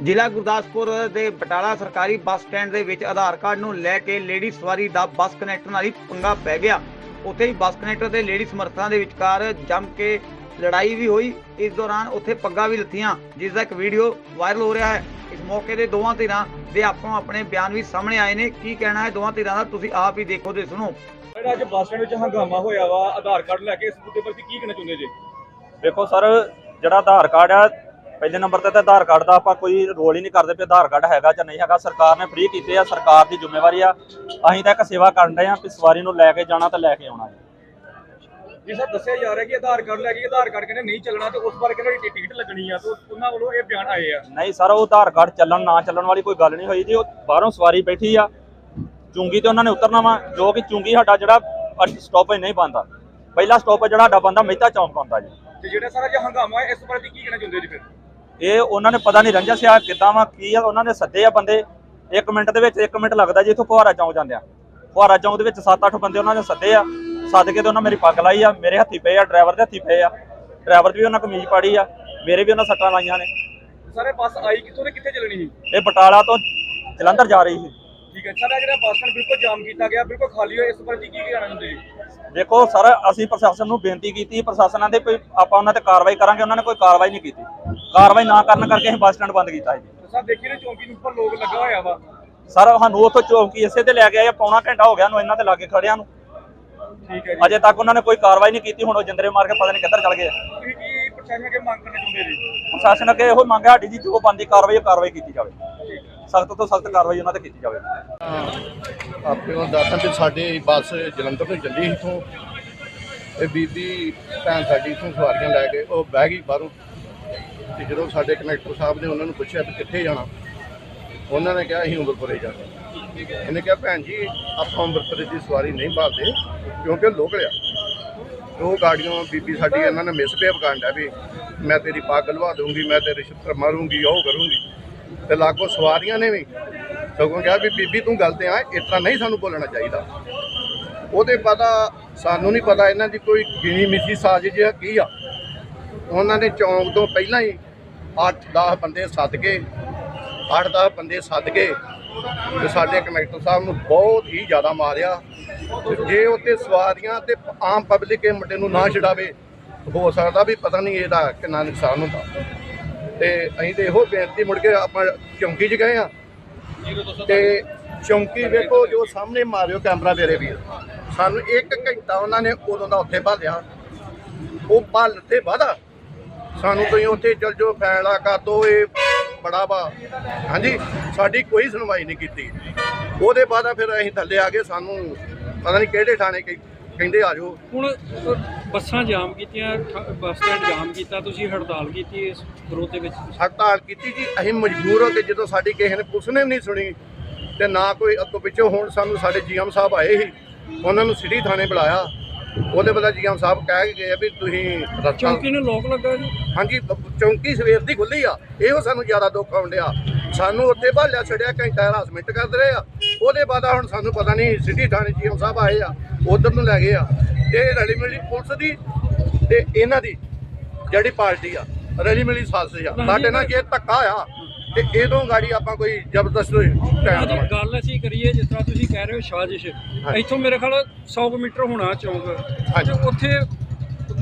ਜ਼ਿਲ੍ਹਾ ਗੁਰਦਾਸਪੁਰ ਦੇ ਬਟਾਲਾ ਸਰਕਾਰੀ ਬੱਸ ਸਟੈਂਡ ਦੇ ਵਿੱਚ ਆਧਾਰ ਕਾਰਡ ਨੂੰ ਲੈ ਕੇ ਲੇਡੀ ਸਵਾਰੀ ਦਾ ਬੱਸ ਕਨੈਕਟਰ ਨਾਲ ਹੀ ਪੰਗਾ ਪੈ ਗਿਆ। ਉੱਥੇ ਹੀ ਬੱਸ ਕਨੈਕਟਰ ਤੇ ਲੇਡੀ ਸਮਰਥਨਾਂ ਦੇ ਵਿਚਕਾਰ ਜੰਮ ਕੇ ਲੜਾਈ ਵੀ ਹੋਈ। ਇਸ ਦੌਰਾਨ ਉੱਥੇ ਪੱਗਾਂ ਵੀ ਲੱਥੀਆਂ, ਜਿਸ ਦਾ ਇੱਕ ਵੀਡੀਓ ਵਾਇਰਲ ਹੋ ਰਿਹਾ ਹੈ। ਇਸ ਮੌਕੇ ਤੇ ਦੋਵਾਂ ਧਿਰਾਂ ਦੇ ਆਪੋ ਆਪਣੇ ਬਿਆਨ ਵੀ ਸਾਹਮਣੇ ਆਏ ਨੇ। ਕੀ ਕਹਿਣਾ ਹੈ ਦੋਵਾਂ ਧਿਰਾਂ ਦਾ? ਤੁਸੀਂ ਆਪ ਹੀ ਦੇਖੋ ਤੇ ਸੁਣੋ। ਜਿਹੜਾ ਅੱਜ ਬੱਸ ਸਟੈਂਡ ਵਿੱਚ ਹੰਗਾਮਾ ਹੋਇਆ ਵਾ। ਆਧਾਰ ਕਾਰਡ ਲੈ ਕੇ ਇਸ ਮੁੱਦੇ ਪਰ ਕੀ ਕਹਿਣਾ ਚਾਹੁੰਦੇ ਜੀ? ਦੇਖੋ ਸਰ, ਜਿਹੜਾ ਆਧਾਰ ਕਾਰਡ ਆ ਪਹਿਲੇ ਨੰਬਰ ਤੇ ਤਾਂ ਆਧਾਰ ਕਾਰਡ ਦਾ ਆਪਾਂ ਕੋਈ ਰੋਲ ਹੀ ਨਹੀਂ ਕਰਦੇ ਪਏ ਆਧਾਰ ਕਾਰਡ ਹੈਗਾ ਜਾਂ ਨਹੀਂ ਹੈਗਾ। ਸਰਕਾਰ ਨੇ ਫ੍ਰੀ ਕੀਤੇ ਆ ਸਰਕਾਰ ਦੀ ਜ਼ਿੰਮੇਵਾਰੀ ਆ। ਅਸੀਂ ਤਾਂ ਇੱਕ ਸੇਵਾ ਕਰਨ ਰਹੇ ਆ ਕਿ ਸਵਾਰੀ ਨੂੰ ਲੈ ਕੇ ਜਾਣਾ ਤੇ ਲੈ ਕੇ ਆਉਣਾ ਜੀ। ਜੀ ਸਰ ਦੱਸਿਆ ਜਾ ਰਿਹਾ ਕਿ ਆਧਾਰ ਕਾਰਡ ਲੈ ਕੇ ਆਧਾਰ ਕਾਰਡ ਕਹਿੰਦੇ ਨਹੀਂ ਚੱਲਣਾ ਤੇ ਉਸ ਬਾਰੇ ਕਹਿੰਦੇ ਟਿਕਟ ਲੱਗਣੀ ਆ ਤੇ ਉਹਨਾਂ ਵੱਲੋਂ ਇਹ ਬਿਆਨ ਆਏ ਆ। ਨਹੀਂ ਸਰ ਉਹ ਆਧਾਰ ਕਾਰਡ ਚੱਲਣ ਨਾ ਚੱਲਣ ਵਾਲੀ ਕੋਈ ਗੱਲ ਨਹੀਂ ਹੋਈ ਜੀ। ਉਹ ਬਾਹਰੋਂ ਸਵਾਰੀ ਬੈਠੀ ਆ। ਚੁੰਗੀ ਤੇ ਉਹਨਾਂ ਨੇ ਉਤਰਨਾ ਵਾ ਜੋ ਕਿ ਚੁੰਗੀ ਸਾਡਾ ਜਿਹੜਾ ਸਟਾਪੇਜ ਨਹੀਂ ਬੰਦਾ। ਪਹਿਲਾ ਸਟਾਪੇਜ ਜਿਹੜਾ ਸਾਡਾ ਬੰਦਾ ਮਹਿਤਾ ਚੌਂਕ ਬੰਦਾ ਜੀ। ਤੇ ਜਿਹੜਾ ਸਾਰਾ ਜੇ ਹੰਗਾਮਾ ਹੈ ਇਸ ਬਾਰੇ ਕੀ ਕਹਿਣਾ ਚਾਹੁੰਦੇ ਜੀ ਫਿਰ? ਇਹ ਉਹਨਾਂ ਨੇ ਪਤਾ ਨਹੀਂ ਰੰਜਸ ਆ ਕਿੱਦਾਂ ਵਾ ਕੀ ਆ ਉਹਨਾਂ ਨੇ ਸੱਦੇ ਆ ਬੰਦੇ। 1 ਮਿੰਟ ਦੇ ਵਿੱਚ 1 ਮਿੰਟ ਲੱਗਦਾ ਜੀ ਇੱਥੋਂ ਫੁਹਾਰਾ ਚੌਂਕ ਜਾਂਦੇ ਆ ਫੁਹਾਰਾ ਚੌਂਕ ਦੇ ਵਿੱਚ 7-8 ਬੰਦੇ ਉਹਨਾਂ ਨੇ ਸੱਦੇ ਆ। ਸੱਦ ਕੇ ਤੇ ਉਹਨਾਂ ਮੇਰੀ ਪੱਗ ਲਾਈ ਆ ਮੇਰੇ ਹੱਥੀ ਪਏ ਆ ਡਰਾਈਵਰ ਦੇ ਹੱਥੀ ਪਏ ਆ। ਡਰਾਈਵਰ ਦੀ ਵੀ ਉਹਨਾਂ ਕਮੀਜ਼ ਪਾੜੀ ਆ ਮੇਰੇ ਵੀ ਉਹਨਾਂ ਸੱਟਾਂ ਲਾਈਆਂ ਨੇ। ਸਾਰੇ ਬੱਸ ਆਈ ਕਿੱਥੋਂ ਤੇ ਕਿੱਥੇ ਚੱਲਣੀ ਸੀ? ਇਹ ਬਟਾਲਾ ਤੋਂ ਜਲੰਧਰ ਜਾ ਰਹੀ ਸੀ। ਠੀਕ ਹੈ। ਸਰ ਜਿਹੜਾ ਬੱਸ ਸਟੈਂਡ ਬਿਲਕੁਲ ਜਾਮ ਕੀਤਾ ਗਿਆ ਬਿਲਕੁਲ ਖਾਲੀ ਹੋਇਆ ਇਸ ਤੁਸੀਂ ਕੀ ਕਹਿਣਾ ਚਾਹੁੰਦੇ ਜੀ? ਦੇਖੋ ਸਰ ਅਸੀਂ ਪ੍ਰਸ਼ਾਸਨ ਨੂੰ ਬੇਨਤੀ ਕੀਤੀ ਪ੍ਰਸ਼ਾਸਨਾਂ ਦੇ ਕੋਈ ਆਪਾਂ ਉਹਨਾਂ ਤੇ ਕਾਰਵਾਈ ਕਰਾਂਗੇ ਉਹਨਾਂ ਨੇ ਕੋਈ ਕਾਰਵਾਈ ਨਹੀਂ ਕੀਤੀ। ਕਾਰਵਾਈ ਨਾ ਕਰਨ ਕਰਕੇ ਅਸੀਂ ਬੱਸ ਸਟੈਂਡ ਬੰਦ ਕੀਤਾ ਜੀ। ਸਰ ਦੇਖੀ ਨੇ ਚੌਂਕੀ ਦੇ ਉੱਪਰ ਲੋਕ ਲੱਗਾ ਹੋਇਆ ਵਾ? ਸਰ ਸਾਨੂੰ ਉੱਥੋਂ ਚੌਂਕੀ ਇਸੇ ਤੇ ਲੈ ਕੇ ਆਏ ਪੌਣਾ ਘੰਟਾ ਹੋ ਗਿਆ ਨੂੰ ਇਹਨਾਂ ਤੇ ਲਾਗੇ ਖੜਿਆਂ ਨੂੰ। ਠੀਕ ਹੈ ਜੀ। ਅਜੇ ਤੱਕ ਉਹਨਾਂ ਨੇ ਕੋਈ ਕਾਰਵਾਈ ਨਹੀਂ ਕੀਤੀ ਹੁਣ ਉਹ ਜਿੰਦਰੇ ਮਾਰ ਕੇ ਪਤਾ ਨਹੀਂ ਕਿੱਧਰ ਚਲ ਗਏ। ਤੁਸੀਂ ਕੀ ਪ੍ਰਸ਼ਾਸਨ ਅੱਗੇ ਮੰਗ ਕਰਨਾ ਚਾਹੁੰਦੇ ਜੀ? ਪ੍ਰਸ਼ਾਸਨ ਅੱਗੇ ਇਹੋ ਮੰਗ ਹੈ ਸਾਡੀ ਜੀ ਜੋ ਬੰਦੀ ਕਾਰਵਾਈ ਉਹ ਕਾਰਵਾਈ ਕੀਤੀ ਜਾਵੇ। ਸਖਤ ਤੋਂ ਸਖਤ ਕਾਰਵਾਈ ਉਹਨਾਂ ਤੇ ਕੀਤੀ ਜਾਵੇ। ਆਪਣੇ ਕੋਲ ਦੱਸਾਂ ਤੇ ਸਾਡੇ ਬੱਸ ਜਲੰਧਰ ਤੋਂ ਚੱਲੀ ਸੀ ਇਥੋਂ। ਇਹ ਬੀਬੀ ਭੈਣ ਸਾਡੀ ਇਥੋਂ ਸਵਾਰੀਆਂ ਲੈ ਕੇ ਉਹ ਬਹਿ ਗਈ ਬਾਹਰੋਂ। ਤੇ ਜਦੋਂ ਸਾਡੇ ਕਨੈਕਟਰ ਸਾਹਿਬ ਨੇ ਉਹਨਾਂ ਨੂੰ ਪੁੱਛਿਆ ਵੀ ਕਿੱਥੇ ਜਾਣਾ, ਉਹਨਾਂ ਨੇ ਕਿਹਾ ਅਸੀਂ ਉਮਰਪੁਰੇ ਜਾਣਾ। ਇਹਨੇ ਕਿਹਾ, ਭੈਣ ਜੀ, ਆਪਾਂ ਉਮਰਪੁਰੇ ਦੀ ਸਵਾਰੀ ਨਹੀਂ ਭਾਲਦੇ ਕਿਉਂਕਿ ਲੋਕਲ ਆ। ਤੇ ਉਹ ਗਾੜੀਆਂ ਬੀਬੀ ਸਾਡੀ ਇਹਨਾਂ ਨੇ ਮਿਸਬਿਹੇਵ ਕਰਨ ਡਿਆ ਵੀ ਮੈਂ ਤੇਰੀ ਪੱਗ ਲਵਾ ਦੂੰਗੀ ਮੈਂ ਤੇਰੇ ਛਿੱਤਰ ਮਾਰੂੰਗੀ, ਉਹ ਕਰੂੰਗੀ। ਤੇ ਲਾਗੋ ਸਵਾਰੀਆਂ ਨੇ ਵੀ ਸਗੋਂ ਕਿਹਾ ਵੀ ਬੀਬੀ ਤੂੰ ਗੱਲ ਤੇ ਆ, ਇਸ ਤਰ੍ਹਾਂ ਨਹੀਂ ਸਾਨੂੰ ਬੋਲਣਾ ਚਾਹੀਦਾ। ਉਹਦੇ ਪਤਾ ਸਾਨੂੰ ਨਹੀਂ ਪਤਾ ਇਹਨਾਂ ਦੀ ਕੋਈ ਗਿਣੀ ਮਿੱਥੀ ਸਾਜ਼ਿਸ਼ ਆ, ਕੀ ਆ। ਉਹਨਾਂ ਨੇ ਚੌਂਕ ਤੋਂ ਪਹਿਲਾਂ ਹੀ 8-10 ਬੰਦੇ ਸੱਦ ਕੇ 8-10 ਬੰਦੇ ਸੱਦ ਕੇ ਤੇ ਸਾਡੇ ਕਨੈਕਟਰ ਸਾਹਿਬ ਨੂੰ ਬਹੁਤ ਹੀ ਜ਼ਿਆਦਾ ਮਾਰਿਆ। ਜੇ ਉੱਤੇ ਸਵਾਰੀਆਂ ਤੇ ਆਮ ਪਬਲਿਕ ਇਹ ਮੁੰਡੇ ਨੂੰ ਨਾ ਛਡਾਵੇ, ਹੋ ਸਕਦਾ ਵੀ ਪਤਾ ਨਹੀਂ ਇਹਦਾ ਕਿੰਨਾ ਨੁਕਸਾਨ ਹੁੰਦਾ। ਤੇ ਅਸੀਂ ਤੇ ਇਹੋ ਬੇਨਤੀ ਮੁੜ ਕੇ ਆਪਾਂ ਚੌਂਕੀ 'ਚ ਗਏ ਆ ਤੇ ਚੌਂਕੀ ਵੇਖੋ ਜੋ ਸਾਹਮਣੇ ਮਾਰਿਓ ਕੈਮਰਾ ਮੇਰੇ ਵੀਰ। ਸਾਨੂੰ 1 ਘੰਟਾ ਉਹਨਾਂ ਨੇ ਉਦੋਂ ਦਾ ਉੱਥੇ ਭਾਲਿਆ। ਉਹ ਭੱਲ ਤੇ ਵਾਦਾ ਸਾਨੂੰ ਤੁਸੀਂ ਉੱਥੇ ਚੱਲ ਜਾਓ, ਫੈਸਲਾ ਕਰ ਦੋ, ਇਹ ਬੜਾ ਵਾ। ਹਾਂਜੀ, ਸਾਡੀ ਕੋਈ ਸੁਣਵਾਈ ਨਹੀਂ ਕੀਤੀ। ਉਹਦੇ ਬਾਅਦ ਫਿਰ ਅਸੀਂ ਥੱਲੇ ਆ ਗਏ, ਸਾਨੂੰ ਪਤਾ ਨਹੀਂ ਕਿਹੜੇ ਥਾਣੇ ਕਹਿ- ਕਹਿੰਦੇ ਆ ਜਾਓ। ਹੁਣ ਬੱਸਾਂ ਜਾਮ ਕੀਤੀਆਂ ਠ- ਬੱਸ ਸਟੈਂਡ ਜਾਮ ਕੀਤਾ ਤੁਸੀਂ ਹੜਤਾਲ ਕੀਤੀ ਇਸ ਵਿਰੋਧ ਦੇ ਵਿੱਚ? ਹੜਤਾਲ ਕੀਤੀ ਜੀ ਅਸੀਂ ਮਜਬੂਰ ਹੋ ਕੇ ਜਦੋਂ ਸਾਡੀ ਕਿਸੇ ਨੇ ਪੁਲਿਸ ਨੇ ਵੀ ਨਹੀਂ ਸੁਣੀ ਤੇ ਨਾ ਕੋਈ ਅੱਗੋਂ ਪਿੱਛੋਂ ਹੁਣ ਸਾਨੂੰ ਸਾਡੇ ਜੀਐਮ ਸਾਹਿਬ ਆਏ ਸੀ ਉਹਨਾਂ ਨੂੰ ਸਿਟੀ ਥਾਣੇ ਬੁਲਾਇਆ। ਉਹਦੇ ਬਦਲੇ ਜੀਐਮ ਸਾਹਿਬ ਕਹਿ ਕੇ ਗਏ ਆ ਵੀ ਤੁਸੀਂ ਰਸਤਾ ਚੌਂਕੀ ਨੂੰ ਲੋਕ ਲੱਗਾ ਜੀ? ਹਾਂਜੀ ਬ- ਚੌਂਕੀ ਸਵੇਰ ਦੀ ਖੁੱਲੀ ਆ ਇਹੋ ਸਾਨੂੰ ਜ਼ਿਆਦਾ ਦੁੱਖ ਆਉਣ ਡਿਆ। ਸਾਨੂੰ ਉੱਥੇ ਭਾਲਿਆ ਛੜਿਆ ਘੰਟਾ ਹਰਾਸਮੈਂਟ ਕਰਦੇ ਰਹੇ ਆ। ਉਹਦੇ ਬਾਅਦ ਹੁਣ ਸਾਨੂੰ ਪਤਾ ਨਹੀਂ ਸਿਟੀ ਥਾਣੇ ਜੀਐਮ ਸਾਹਿਬ ਆਏ ਆ ਉਧਰ ਨੂੰ ਲੈ ਗਏ ਆ। ਤੇ ਰਲੀ ਮਿਲੀ ਪੁਲਿਸ ਦੀ ਤੇ ਇਹਨਾਂ ਦੀ ਜਿਹੜੀ ਪਾਰਟੀ ਆ ਰਲੀ ਮਿਲੀ ਸਾਜ਼ਿਸ਼ ਆ। ਸਾਡੇ ਨਾਲ ਜੇ ਧੱਕਾ ਆ ਤੇ ਇਹਦੋਂ ਗਾੜੀ ਆਪਾਂ ਕੋਈ ਜ਼ਬਰਦਸਤ ਟਾਈਮ ਗੱਲ ਅਸੀਂ ਕਰੀਏ ਜਿਸ ਤਰ੍ਹਾਂ ਤੁਸੀਂ ਕਹਿ ਰਹੇ ਹੋ ਸਾਜ਼ਿਸ਼। ਇੱਥੋਂ ਮੇਰੇ ਖਿਆਲ 100 ਕੁ ਮੀਟਰ ਹੋਣਾ ਚੌਂਕ। ਤੇ ਉੱਥੇ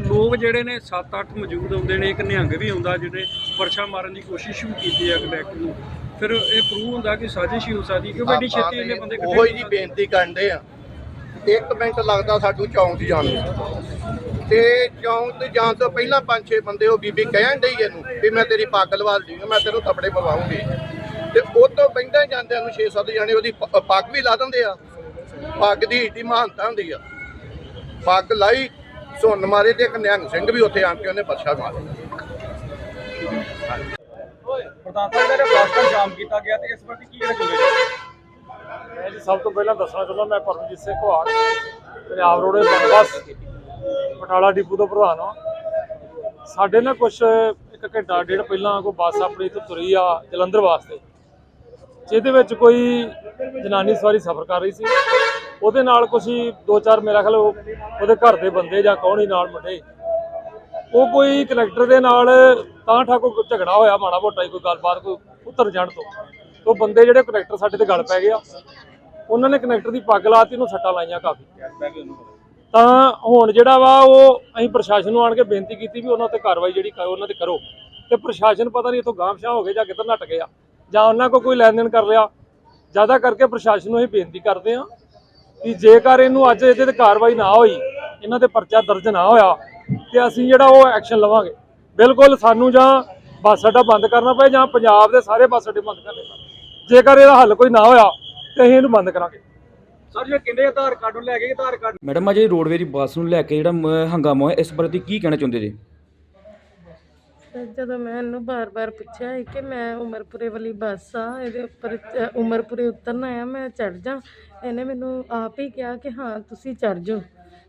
ਲੋਕ ਜਿਹੜੇ ਨੇ 7-8 ਮੌਜੂਦ ਹੁੰਦੇ ਨੇ ਇੱਕ ਨਿਹੰਗ ਵੀ ਹੁੰਦਾ ਜਿਹੜੇ ਪਰਛਾ ਮਾਰਨ ਦੀ ਕੋਸ਼ਿਸ਼ ਵੀ ਕੀਤੀ ਹੈ ਕਨੈਕਟ ਨੂੰ। ਫਿਰ ਇਹ ਪ੍ਰੂਵ ਹੁੰਦਾ ਕਿ ਸਾਜ਼ਿਸ਼ ਹੀ ਹੋ ਸਕਦੀ ਕਿਉਂਕਿ ਐਡੀ ਛੇਤੀ ਇਹਨੇ ਬੰਦੇ ਇਕੱਠੇ ਉਹੀ ਜੀ। ਬੇਨਤੀ ਕਰਦੇ ਆ। ਇੱਕ ਮਿੰਟ ਲੱਗਦਾ ਸਾਨੂੰ ਚੌਂਕ 'ਚ ਜਾਣ ਨੂੰ। ਤੇ ਚੌਂਕ ਤੇ ਜਾਣ ਤੋਂ ਪਹਿਲਾਂ ਪੰਜ ਛੇ ਬੰਦੇ ਉਹ ਬੀਬੀ ਕਹਿਣ ਡਈ ਇਹਨੂੰ ਵੀ ਮੈਂ ਤੇਰੀ ਪੱਗ ਲਵਾ ਲਈ ਮੈਂ ਤੈਨੂੰ ਥੱਪੜੇ ਪਵਾਉਂਗੀ। ਤੇ ਉਹ ਤੋਂ ਬੈਂਦਾ ਜਾਂਦਿਆਂ ਨੂੰ 6-7 ਜਾਣੇ ਉਹਦੀ ਪੱਗ ਵੀ ਲਾ ਦਿੰਦੇ ਆ। ਪੱਗ ਦੀ ਏਡੀ ਮਹਾਨਤਾ ਹੁੰਦੀ ਆ। ਪੱਗ ਲਾਈ ਸੁੰਨ ਮਾਰੇ ਤੇ ਇੱਕ ਨਿਹੰਗ ਸਿੰਘ ਵੀ ਉੱਥੇ ਆਣ ਕੇ ਉਹਨੇ ਬੱਚਾ ਮਾਰਿਆ। ਪ੍ਰਧਾਨ ਜਿਹੜਾ ਬੱਸ ਜਾਮ ਕੀਤਾ ਗਿਆ ਤੇ ਇਸ ਬਾਰੇ ਕੀ ਕਹਿਣਾ ਚਾਹੁੰਦੇ ਮੈਂ ਜੀ ਸਭ ਤੋਂ ਪਹਿਲਾਂ ਦੱਸਣਾ ਚਾਹੁੰਦਾ ਮੈਂ ਪਰਮਜੀਤ ਸਿੰਘ ਘੁਆੜ ਪੰਜਾਬ ਰੋਡ ਬੰਦਬਸ ਬਟਾਲਾ ਡਿਪੂ ਤੋਂ ਪ੍ਰਧਾਨ ਹਾਂ। ਸਾਡੇ ਨਾਲ ਕੁਝ ਇੱਕ ਘੰਟਾ, ਡੇਢ ਪਹਿਲਾਂ ਕੋਈ ਬੱਸ ਆਪਣੀ ਇੱਥੋਂ ਤੁਰੀ ਆ ਜਲੰਧਰ ਵਾਸਤੇ, ਜਿਹਦੇ ਵਿੱਚ ਕੋਈ ਜਨਾਨੀ ਸਵਾਰੀ ਸਫ਼ਰ ਕਰ ਰਹੀ ਸੀ। ਉਹਦੇ ਨਾਲ ਕੁਝ ਦੋ ਚਾਰ ਮੇਰਾ ਖਿਆਲ ਉਹਦੇ ਘਰ ਦੇ ਬੰਦੇ ਜਾਂ ਕੌਣ ਹੀ ਨਾਲ ਮੁੰਡੇ। ਉਹ ਕੋਈ ਕਨੈਕਟਰ ਦੇ ਨਾਲ ਤਾਂ ਠਾਕੋ ਕੋਈ ਝਗੜਾ ਹੋਇਆ, ਮਾੜਾ ਮੋਟਾ ਹੀ ਕੋਈ ਗੱਲਬਾਤ, ਕੋਈ ਉੱਤਰ ਜਾਣ ਤੋਂ। ਉਹ ਬੰਦੇ ਜਿਹੜੇ ਕਨੈਕਟਰ ਸਾਡੇ ਤੇ ਗੱਲ ਪੈ ਗਿਆ ਉਹਨਾਂ ਨੇ ਕਨੈਕਟਰ ਦੀ ਪੱਗ ਲਾਤੀ, ਉਹਨੂੰ ਸੱਟਾਂ ਲਾਈਆਂ ਕਾਫੀ। ਤਾਂ ਹੁਣ ਜਿਹੜਾ ਵਾ ਉਹ ਅਸੀਂ ਪ੍ਰਸ਼ਾਸਨ ਨੂੰ ਆਣ ਕੇ ਬੇਨਤੀ ਕੀਤੀ ਵੀ ਉਹਨਾਂ ਤੇ ਕਾਰਵਾਈ ਜਿਹੜੀ ਕਰੋ, ਉਹਨਾਂ ਤੇ ਕਰੋ। ਤੇ ਪ੍ਰਸ਼ਾਸਨ ਪਤਾ ਨਹੀਂ ਇਥੋਂ ਗਾਂਵਸ਼ਾ ਹੋ ਗਏ ਜਾਂ ਕਿੱਧਰ ਨੱਟ ਗਿਆ ਜਾਂ ਉਹਨਾਂ ਕੋ ਕੋਈ ਲੈਣ ਦੇਣ ਕਰ ਲਿਆ ਜ਼ਿਆਦਾ ਕਰਕੇ ਪ੍ਰਸ਼ਾਸਨ ਨੂੰ ਅਸੀਂ ਬੇਨਤੀ ਕਰਦੇ ਹਾਂ ਕਿ ਜੇਕਰ ਇਹਨੂੰ ਅੱਜ ਇਹਦੇ ਤੇ ਕਾਰਵਾਈ ਨਾ ਹੋਈ, ਇਹਨਾਂ ਤੇ ਪਰਚਾ ਦਰਜ ਨਾ ਹੋਇਆ, ਤੇ ਅਸੀਂ ਜਿਹੜਾ ਉਹ ਐਕਸ਼ਨ ਲਵਾਂਗੇ। ਬਿਲਕੁਲ ਸਾਨੂੰ ਜਾਂ ਬੱਸ ਅੱਡਾ ਬੰਦ ਕਰਨਾ ਪਏ ਜਾਂ ਪੰਜਾਬ ਦੇ ਸਾਰੇ ਬੱਸ ਅੱਡੇ ਬੰਦ ਕਰਨੇ ਪੈਣ ਜੇਕਰ ਇਹਦਾ ਹੱਲ ਕੋਈ ਨਾ ਹੋਇਆ ਤੇ ਅਸੀਂ ਇਹਨੂੰ ਬੰਦ ਕਰਾਂਗੇ। ਸਰ ਜੇ ਕਹਿੰਦੇ ਆਧਾਰ ਕਾਰਡ ਨੂੰ ਲੈ ਕੇ ਆਧਾਰ ਕਾਰਡ ਮੈਡਮ ਅਜੇ ਰੋਡਵੇ ਦੀ ਬੱਸ ਨੂੰ ਲੈ ਕੇ ਜਿਹੜਾ ਮ- ਹੰਗਾਮਾ ਹੋਇਆ ਇਸ ਬਾਰੇ ਤੁਸੀਂ ਕੀ ਕਹਿਣਾ ਚਾਹੁੰਦੇ ਜੀ? ਤੇ ਜਦੋਂ ਮੈਂ ਇਹਨੂੰ ਬਾਰ-ਬਾਰ ਪੁੱਛਿਆ ਸੀ ਕਿ ਮੈਂ ਉਮਰਪੁਰੇ ਵਾਲੀ ਬੱਸ ਆ ਇਹਦੇ ਉੱਪਰ ਉਮਰਪੁਰੇ ਉਤਰਨਾ ਆ ਮੈਂ ਚੜ ਜਾ। ਇਹਨੇ ਮੈਨੂੰ ਆਪ ਹੀ ਕਿਹਾ ਕਿ ਹਾਂ ਤੁਸੀਂ ਚੜ ਜਾਓ।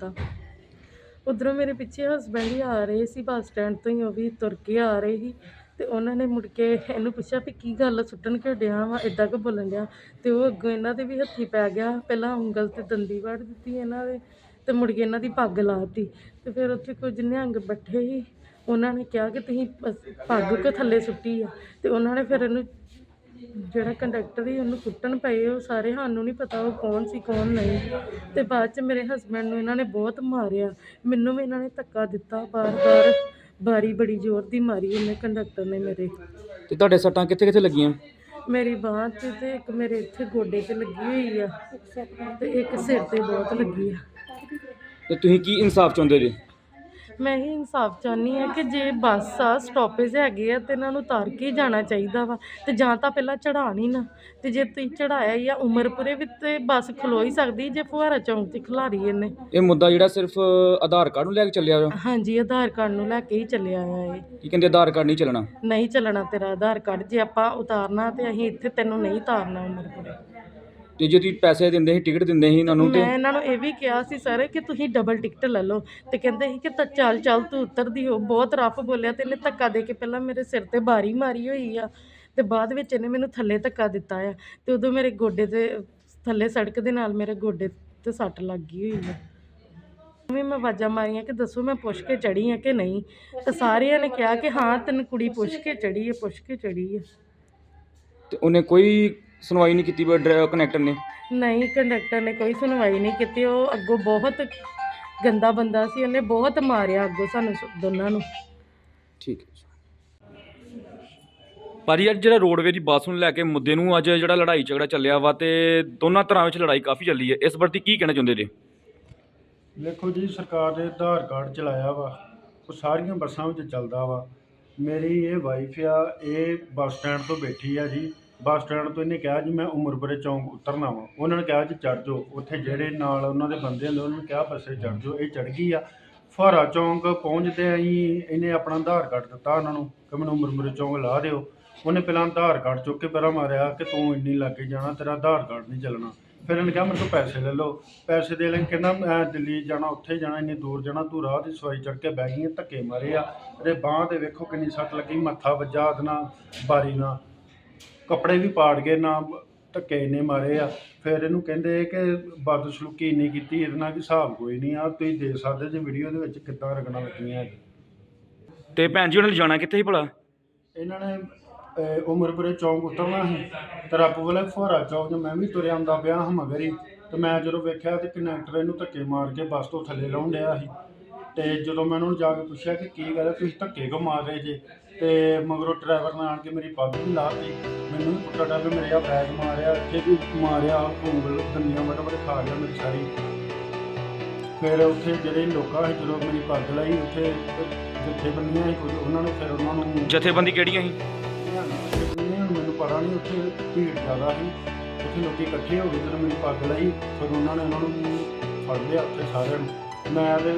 ਦਿੱਤਾ ਉਧਰੋਂ ਮੇਰੇ ਪਿੱਛੇ ਹਸਬੈਂਡ ਹੀ ਆ ਰਹੇ ਸੀ, ਬੱਸ ਸਟੈਂਡ ਤੋਂ ਹੀ ਉਹ ਵੀ ਤੁਰ ਕੇ ਆ ਰਹੇ ਸੀ। ਤੇ ਉਹਨਾਂ ਨੇ ਮੁੜ ਕੇ ਇਹਨੂੰ ਪੁੱਛਿਆ ਵੀ ਕੀ ਗੱਲ ਸੁੱਟਣ ਕਿਉਂ ਡਿਆ ਵਾ ਇਦਾਂ ਕਿ ਬੋਲਣ ਡਿਆ? ਤੇ ਉਹ ਅੱਗੋਂ ਇਹਨਾਂ ਦੇ ਵੀ ਹੱਥੀ ਪੈ ਗਿਆ। ਪਹਿਲਾਂ ਉਂਗਲ ਤੇ ਦੰਦੀ ਵੜ ਦਿੱਤੀ ਇਹਨਾਂ ਦੇ ਤੇ ਮੁੜ ਕੇ ਇਹਨਾਂ ਦੀ ਪੱਗ ਲਾਤੀ ਤੇ ਫਿਰ ਉੱਥੇ ਕੁਝ ਨਿਹੰਗ ਬੈਠੇ ਸੀ। ਉਹਨਾਂ ਨੇ ਕਿਹਾ ਕਿ ਤੁਸੀਂ ਪੱਗ ਕਿਉਂ ਥੱਲੇ ਸੁੱਟੀ ਆ? ਤੇ ਉਹਨਾਂ ਨੇ ਫਿਰ ਇਹਨੂੰ ਜਿਹੜਾ ਕੰਡਕਟਰ ਸੀ ਉਹਨੂੰ ਕੁੱਟਣ ਪਏ ਉਹ ਸਾਰੇ ਸਾਨੂੰ ਨਹੀਂ ਪਤਾ ਉਹ ਕੌਣ ਸੀ ਕੌਣ ਨਹੀਂ। ਤੇ ਬਾਅਦ ਚ ਮੇਰੇ ਹਸਬੰਡ ਨੂੰ ਇਹਨਾਂ ਨੇ ਬਹੁਤ ਮਾਰਿਆ। ਮੈਨੂੰ ਵੀ ਇਹਨਾਂ ਨੇ ਧੱਕਾ ਦਿੱਤਾ ਬਾਰ-ਬਾਰ ਬਾਰੀ ਬੜੀ ਜ਼ੋਰ ਦੀ ਮਾਰੀ ਉਹਨੇ ਕੰਡਕਟਰ ਨੇ ਮੇਰੇ। ਤੇ ਤੁਹਾਡੇ ਸੱਟਾਂ ਕਿੱਥੇ ਕਿੱਥੇ ਲੱਗੀਆਂ? ਮੇਰੀ ਬਾਂਹ 'ਤੇ ਤੇ ਇੱਕ ਮੇਰੇ ਇੱਥੇ ਗੋਡੇ ਤੇ ਲੱਗੀ ਹੋਈ ਆ। ਤੇ ਇੱਕ ਸਿਰ ਤੇ ਬਹੁਤ ਲੱਗੀ ਆ। ਤੇ ਤੁਸੀਂ ਕੀ ਇਨਸਾਫ ਚਾਹੁੰਦੇ ਜੀ? ਮੈਂ ਹੀ ਇਨਸਾਫ ਚਾਹੁੰਦੀ ਆ ਕਿ ਜੇ ਬੱਸ ਆ ਸਟਾਪੇਜ ਹੈਗੇ ਆ ਤੇ ਇਹਨਾਂ ਨੂੰ ਉਤਾਰ ਕੇ ਹੀ ਜਾਣਾ ਚਾਹੀਦਾ ਵਾ ਤੇ ਜਾਂ ਤਾਂ ਪਹਿਲਾਂ ਚੜਾਣੀ ਨਾ। ਤੇ ਜੇ ਤੁਸੀਂ ਚੜਾਇਆ ਜਾਂ ਉਮਰਪੁਰੇ ਵਿੱਚ ਤੇ ਬੱਸ ਖਲੋ ਹੀ ਸਕਦੀ ਜੇ ਫੁਹਾਰਾ ਚੌਂਕ 'ਚ ਖਿਲਾਰੀ ਇਹਨੇ। ਇਹ ਮੁੱਦਾ ਜਿਹੜਾ ਸਿਰਫ ਆਧਾਰ ਕਾਰਡ ਨੂੰ ਲੈ ਕੇ ਚੱਲਿਆ ਵਾ? ਹਾਂਜੀ ਆਧਾਰ ਕਾਰਡ ਨੂੰ ਲੈ ਕੇ ਹੀ ਚੱਲਿਆ ਆ ਇਹ। ਕੀ ਕਹਿੰਦੇ ਆਧਾਰ ਕਾਰਡ ਨਹੀਂ ਚੱਲਣਾ? ਨਹੀਂ ਚੱਲਣਾ ਤੇਰਾ ਆਧਾਰ ਕਾਰਡ ਜੇ ਆਪਾਂ ਉਤਾਰਨਾ ਤੇ ਅਸੀਂ ਇੱਥੇ ਤੈਨੂੰ ਨਹੀਂ ਉਤਾਰਨਾ ਉਮਰਪੁਰੇ। ਤੇ ਜੇ ਤੁਸੀਂ ਪੈਸੇ ਦਿੰਦੇ ਸੀ ਟਿਕਟ ਦਿੰਦੇ ਸੀ ਇਹਨਾਂ ਨੂੰ ਤੇ ਮੈਂ ਇਹਨਾਂ ਨੂੰ ਇਹ ਵੀ ਕਿਹਾ ਸੀ ਸਰ ਕਿ ਤੁਸੀਂ ਡਬਲ ਟਿਕਟ ਲੈ ਲਓ। ਤੇ ਕਹਿੰਦੇ ਸੀ ਕਿ ਤਾਂ ਚੱਲ ਚੱਲ ਤੂੰ ਉਤਰਦੀ ਹੋ। ਬਹੁਤ ਰਫ ਬੋਲਿਆ ਤੇ ਇਹਨੇ ਧੱਕਾ ਦੇ ਕੇ ਪਹਿਲਾਂ ਮੇਰੇ ਸਿਰ ਤੇ ਬਾਰੀ ਮਾਰੀ ਹੋਈ ਆ ਤੇ ਬਾਅਦ ਵਿੱਚ ਇਹਨੇ ਮੈਨੂੰ ਥੱਲੇ ਧੱਕਾ ਦਿੱਤਾ ਆ ਤੇ ਉਦੋਂ ਮੇਰੇ ਗੋਡੇ ਤੇ ਥੱਲੇ ਸੜਕ ਦੇ ਨਾਲ ਮੇਰੇ ਗੋਡੇ ਤੇ ਸੱਟ ਲੱਗ ਗਈ ਹੋਈ ਆ। ਵੀ ਮੈਂ ਆਵਾਜ਼ਾਂ ਮਾਰੀਆਂ ਕਿ ਦੱਸੋ ਮੈਂ ਪੁੱਛ ਕੇ ਚੜੀ ਆ ਕਿ ਨਹੀਂ? ਤੇ ਸਾਰਿਆਂ ਨੇ ਕਿਹਾ ਕਿ ਹਾਂ ਤੈਨੂੰ ਕੁੜੀ ਪੁੱਛ ਕੇ ਚੜੀ ਹੈ ਪੁੱਛ ਕੇ ਚੜੀ ਹੈ ਤੇ ਉਹਨੇ ਕੋਈ ਸੁਣਵਾਈ ਨਹੀਂ ਕੀਤੀ ਕਨੈਕਟਰ ਨੇ? ਨਹੀਂ ਕੰਡਕਟਰ ਨੇ ਕੋਈ ਸੁਣਵਾਈ ਨਹੀਂ ਕੀਤੀ। ਉਹ ਅੱਗੋਂ ਬਹੁਤ ਗੰਦਾ ਬੰਦਾ ਸੀ। ਉਹਨੇ ਬਹੁਤ ਮਾਰਿਆ ਅੱਗੋਂ ਸਾਨੂੰ ਸ- ਦੋਨਾਂ ਨੂੰ। ਠੀਕ ਹੈ। ਪਰ ਯਾਰ ਜਿਹੜਾ ਰੋਡਵੇ ਦੀ ਬੱਸ ਨੂੰ ਲੈ ਕੇ ਮੁੱਦੇ ਨੂੰ ਅੱਜ ਜਿਹੜਾ ਲੜਾਈ ਝਗੜਾ ਚੱਲਿਆ ਵਾ ਤੇ ਦੋਨਾਂ ਤਰ੍ਹਾਂ ਵਿੱਚ ਲੜਾਈ ਕਾਫੀ ਚੱਲੀ ਹੈ। ਇਸ ਬਾਰੇ ਤੁਸੀਂ ਕੀ ਕਹਿਣਾ ਚਾਹੁੰਦੇ ਜੀ? ਦੇਖੋ ਜੀ ਸਰਕਾਰ ਨੇ ਆਧਾਰ ਕਾਰਡ ਚਲਾਇਆ ਵਾ। ਉਹ ਸਾਰੀਆਂ ਬੱਸਾਂ ਵਿੱਚ ਚੱਲਦਾ ਵਾ। ਮੇਰੀ ਇਹ ਵਾਈਫ ਆ ਇਹ ਬੱਸ ਸਟੈਂਡ ਤੋਂ ਬੈਠੀ ਆ ਜੀ। ਬੱਸ ਸਟੈਂਡ ਤੋਂ ਇਹਨੇ ਕਿਹਾ ਜੀ ਮੈਂ ਉਮਰਪੁਰੇ ਚੌਂਕ ਉਤਰਨਾ ਵਾ। ਉਹਨਾਂ ਨੇ ਕਿਹਾ ਜੀ ਚੜ ਜਾਓ। ਉੱਥੇ ਜਿਹੜੇ ਨਾਲ ਉਹਨਾਂ ਦੇ ਬੰਦੇ ਹੁੰਦੇ ਉਹਨਾਂ ਨੇ ਕਿਹਾ ਬੱਸੇ ਚੜ ਜਾਓ ਇਹ ਚੜ ਗਈ ਆ। ਫੁਹਾਰਾ ਚੌਂਕ ਪਹੁੰਚਦੇ ਅਸੀਂ ਇਹਨੇ ਆਪਣਾ ਆਧਾਰ ਕਾਰਡ ਦਿੱਤਾ ਉਹਨਾਂ ਨੂੰ ਕਿ ਮੈਨੂੰ ਉਮਰਪੁਰੇ ਚੌਂਕ ਲਾ ਦਿਓ। ਉਹਨੇ ਪਹਿਲਾਂ ਆਧਾਰ ਕਾਰਡ ਚੁੱਕ ਕੇ ਪਹਿਲਾਂ ਮਾਰਿਆ ਕਿ ਤੂੰ ਇੰਨੀ ਲੱਗੇ ਜਾਣਾ ਤੇਰਾ ਆਧਾਰ ਕਾਰਡ ਨਹੀਂ ਚੱਲਣਾ। ਫਿਰ ਇਹਨੇ ਕਿਹਾ ਮੇਰੇ ਤੋਂ ਪੈਸੇ ਲੈ ਲਓ। ਪੈਸੇ ਦੇ ਲੈ ਕਹਿੰਦਾ ਮੈਂ ਦਿੱਲੀ ਜਾਣਾ ਉੱਥੇ ਜਾਣਾ ਇੰਨੀ ਦੂਰ ਜਾਣਾ। ਤੂੰ ਰਾਹ ਦੀ ਸਵਾਈ ਚੜ ਕੇ ਬਹਿ ਗਈ ਹੈ, ਧੱਕੇ ਮਾਰੇ ਆ। ਇਹਦੇ ਬਾਂਹ ਤੇ ਵੇਖੋ ਕਿੰਨੀ ਸੱਟ ਲੱਗੀ ਮੱਥਾ ਵੱਜਾ ਉਹਦੇ ਨਾਲ ਬਾਰੀ ਨਾਲ ਕੱਪੜੇ ਵੀ ਪਾੜ ਗਏ ਨਾ ਧੱਕੇ ਇੰਨੇ ਮਾਰੇ ਆ। ਫਿਰ ਇਹਨੂੰ ਕਹਿੰਦੇ ਕਿ ਬਦਸਲੂਕੀ ਇੰਨੀ ਕੀਤੀ ਇਹਦੇ ਨਾਲ ਵੀ ਹਿਸਾਬ ਕੋਈ ਨਹੀਂ ਆ। ਤੁਸੀਂ ਦੇਖ ਸਕਦੇ ਜੇ ਵੀਡੀਓ ਦੇ ਵਿੱਚ ਕਿੱਦਾਂ ਰਗਣਾ ਲੱਗੀਆਂ ਤੇ ਭੈਣ ਜੀ ਉਹਨਾਂ ਨੇ ਜਾਣਾ ਕਿੱਥੇ ਸੀ ਭਲਾ? ਇਹਨਾਂ ਨੇ ਅਹ, ਉਮਰਪੁਰੇ ਚੌਂਕ ਉਤਰਨਾ ਸੀ ਤੇ ਰੱਬ ਵਾਲੇ ਫੁਹਾਰਾ ਚੌਂਕ 'ਚ ਮੈਂ ਵੀ ਤੁਰਿਆ ਆਉਂਦਾ ਪਿਆ ਹਾਂ ਮਗਰ ਹੀ। ਤੇ ਮੈਂ ਜਦੋਂ ਵੇਖਿਆ ਤੇ ਕੰਡਕਟਰ ਇਹਨੂੰ ਧੱਕੇ ਮਾਰ ਕੇ ਬੱਸ ਤੋਂ ਥੱਲੇ ਲਾਉਣ ਡਿਆ ਸੀ। ਤੇ ਜਦੋਂ ਮੈਂ ਉਹਨਾਂ ਨੂੰ ਜਾ ਕੇ ਪੁੱਛਿਆ ਕਿ ਕੀ ਗੱਲ ਹੈ ਤੁਸੀਂ ਧੱਕੇ ਕਿਉਂ ਮਾਰ ਰਹੇ ਜੇ? ਤੇ ਮਗਰੋਂ ਡਰਾਈਵਰ ਨੇ ਆਣ ਕੇ ਮੇਰੀ ਪੱਗ ਵੀ ਲਾਤੀ। ਮੈਨੂੰ ਵੀ ਪੁੱਟਾ ਡਾਬੇ ਮੇਰੇ ਆ ਬੈਗ ਮਾਰਿਆ ਇੱਥੇ ਵੀ ਮਾਰਿਆ ਉਂਗਲ ਦੰਦੀਆਂ ਵੱਟ ਵੱਟ ਖਾ ਗਿਆ ਮੇਰੀ ਸਾਰੀ। ਫਿਰ ਉੱਥੇ ਜਿਹੜੇ ਲੋਕਾਂ ਸੀ ਜਦੋਂ ਮੇਰੀ ਪੱਗ ਲਾਈ ਉੱਥੇ ਜਿੱਥੇ ਬੰਦੀਆਂ ਸੀ ਕੁਝ ਉਹਨਾਂ ਨੇ ਫਿਰ ਉਹਨਾਂ ਨੂੰ ਜਥੇਬੰਦੀ ਕਿਹੜੀਆਂ ਸੀ ਮੈਨੂੰ ਪਤਾ ਨਹੀਂ ਉੱਥੇ ਭੀੜ ਜ਼ਿਆਦਾ ਸੀ। ਉੱਥੇ ਲੋਕੀ ਇਕੱਠੇ ਹੋ ਗਏ ਜਦੋਂ ਮੇਰੀ ਪੱਗ ਲਈ ਫਿਰ ਉਹਨਾਂ ਨੇ ਉਹਨਾਂ ਨੂੰ ਫੜ ਲਿਆ ਉੱਥੇ ਸਾਰਿਆਂ ਨੂੰ। ਮੈਂ ਤੇ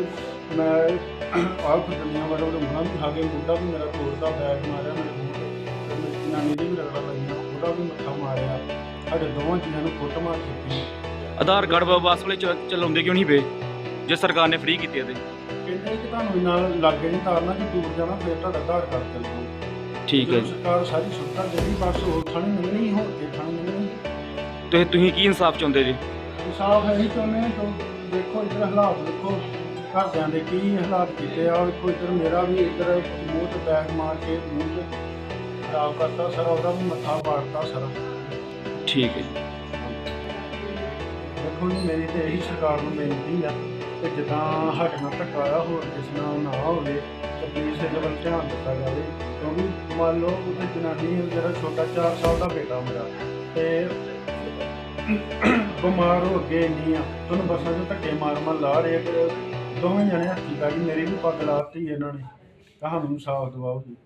ਮੈਂ ਆਹ ਦੁਨੀਆ ਵਾਲਾ ਰੁਮਣਾ ਵੀ ਖਾ ਕੇ ਮੁੰਡਾ ਵੀ ਮੇਰਾ ਤੋੜਦਾ ਬੈਗ ਮਾਰਿਆ ਮੇਰੇ ਮੂੰਹ ਤੇ। ਤੇ ਮੇਰੀ ਨਾਨੀ ਦੀ ਵੀ ਰਗੜਾ ਲਾਈਆਂ ਉਹਦਾ ਵੀ ਮੱਥਾ ਮਾਰਿਆ। ਸਾਡੇ ਦੋਵਾਂ ਜੀਆਂ ਨੂੰ ਕੁੱਟ ਮਾਰ ਕੀਤੀ। ਆਧਾਰ ਕਾਰਡ ਬੱਸ ਵਾਲੇ ਚ- ਚਲਾਉਂਦੇ ਕਿਉਂ ਨਹੀਂ ਪਏ? ਜੇ ਸਰਕਾਰ ਨੇ ਫ੍ਰੀ ਕੀਤੀ ਇਹਦੇ ਕਹਿੰਦੇ ਕਿ ਤੁਹਾਨੂੰ ਨਾਲ ਲਾਗੇ ਨਹੀਂ ਤਾਰਨਾ ਜੇ ਦੂਰ ਜਾਣਾ ਫਿਰ ਤੁਹਾਡਾ ਆਧਾਰ ਕਾਰਡ ਚੱਲ ਜਾਊ। ਠੀਕ ਹੈ ਜਦੋਂ ਜੀ। ਸਰਕਾਰ ਸਾਰੀ ਸੁਵਿਧਾ ਦੇਣੀ ਬਸ ਉਹ ਥਾਣੀ ਮਿਲਣੀ ਹੋਰ ਕੇ ਥਾਣੀ ਮਿਲਣੀ। ਤੇ ਤੁਸੀਂ ਕੀ ਇਨਸਾਫ ਚਾਹੁੰਦੇ ਜੀ? ਇਨਸਾਫ ਹੈ ਹੀ ਚਾਹੁੰਦੇ ਹਾਂ ਕਿ ਦੇਖੋ ਇੱਧਰ ਹਾਲਾਤ ਦੇਖੋ। ਘਰਦਿਆਂ ਦੇ ਕੀ ਹਾਲਾਤ ਕੀਤੇ ਆ? ਵੇਖੋ ਇੱਧਰ ਮੇਰਾ ਵੀ ਇੱਧਰ ਮੂੰਹ ਤੇ ਬੈਗ ਮਾਰ ਕੇ ਮੂੰਹ ਤੇ ਖਰਾਬ ਕਰਤਾ ਸਾਰਾ ਉਹਦਾ ਵੀ ਮੱਥਾ ਪਾੜਤਾ ਸਾਰਾ। ਠੀਕ ਹੈ ਜੀ। ਦੇਖੋ ਜੀ ਮੇਰੀ ਤੇ ਇਹੀ ਸਰਕਾਰ ਨੂੰ ਬੇਨਤੀ ਆ ਕਿ ਜਿੱਦਾਂ ਸਾਡੇ ਨਾਲ ਧੱਕਾ ਆ ਹੋਰ ਕਿਸੇ ਨਾਲ ਨਾ ਹੋਵੇ ਤੇ ਪਲੀਜ਼ ਇਹਦੇ ਵੱਲ ਧਿਆਨ ਦਿੱਤਾ ਜਾਵੇ। ਕਿਉਂਕਿ ਮੰਨ ਲਓ ਉਹਦੇ ਜਨਾਨੀ ਹੈ, ਜਿਹੜਾ ਛੋਟਾ 4 ਸਾਲ ਦਾ ਬੇਟਾ ਮੇਰਾ ਤੇ ਬਿਮਾਰ ਹੋ ਕੇ ਇੰਨੀ ਆ ਤੁਹਾਨੂੰ ਬੱਸਾਂ 'ਚ ਧੱਕੇ ਮਾਰ ਮਾਰ ਲਾ ਰਹੇ ਆ ਕਿ ਦੋਵੇਂ ਜਣੇ ਹੱਥੀ ਕਾੜੀ ਮੇਰੀ ਵੀ ਪੱਗ ਲਾਤੀ ਇਹਨਾਂ ਨੇ। ਕਹਾ ਮੈਨੂੰ ਸਾਫ਼ ਦਵਾਓ। ਜੀ